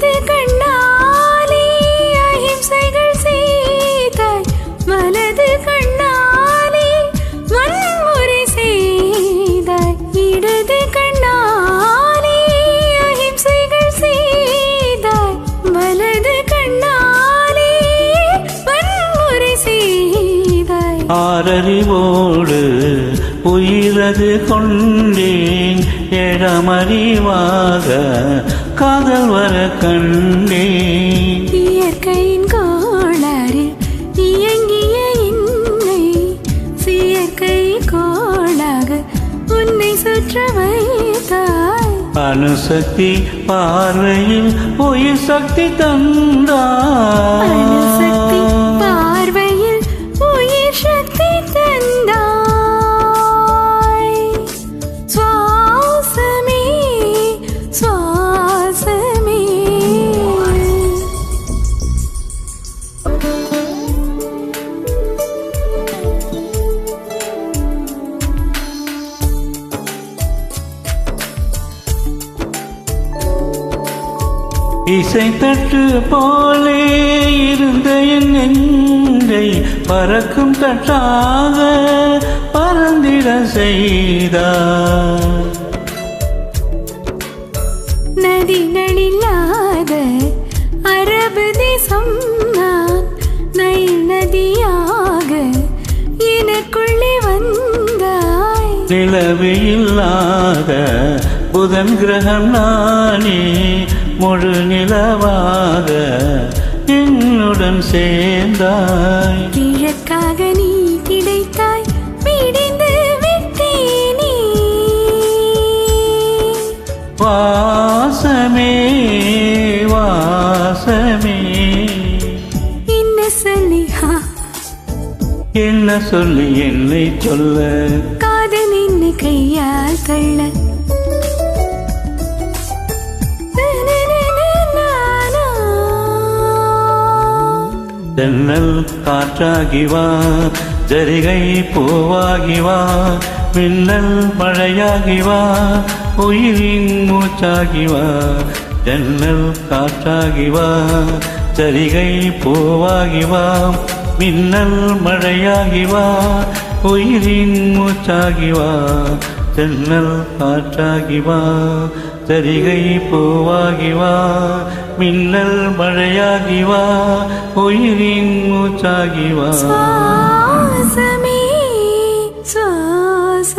செய்து கண்ணாலே அஹிம்சைகள் செய்தாய். மலது கண்ணாலே வன்முறை செய்தாய். இடது கண்ணாலே அஹிம்சைகள் செய்தாய். வலது கண்ணாலே வன்முறை செய்தாய். ஆரறிவோடு உயிரது கொண்டேன். ஏழமறிவாக காதல் வர கண்டேன் இயற்கையின் கோளாறு இயங்கிய என்னை. செயற்கை கோளாக உன்னை சுற்ற வைத்தாய். அணுசக்தி பார்வையில் உயிர் சக்தி தந்தாய். இசை தட்டு போலே இருந்த என் நெஞ்சை பறக்கும் தட்டாக பறந்திட செய்தார். நதிகளில்லாத அரபு தேசம் நான் நைல் நதியாக எனக்குள்ளே வந்தாய். நிலவு இல்லாத புதன் கிரகம் நானே முழு நிலவாக என்னுடன் சேர்ந்தாய். கிழக்காக நீ கிடைத்தாய் பிடிந்து விட்டேனே. வாசமே வாசமே. என்ன சொல்லி என்ன சொல்லி என்னை சொல்ல? காதல் என்ன கையால் தள்ள. தென்னல் காற்றாகிவா ஜரிகை பூவாகிவா மின்னல் மழையாகிவா உயிரின் மூச்சாகிவா தென்னல் காற்றாகிவா ஜரிகை பூவாகிவா மின்னல் மழையாகிவா உயிரின் மூச்சாகிவா தென்னல் காற்றாகிவா வா பூவாகிவா മിന്നൽ മഴയാകിവ ഉയിരിങ്ങു ചാകിവ. ശ്വാസമേ ശ്വാസ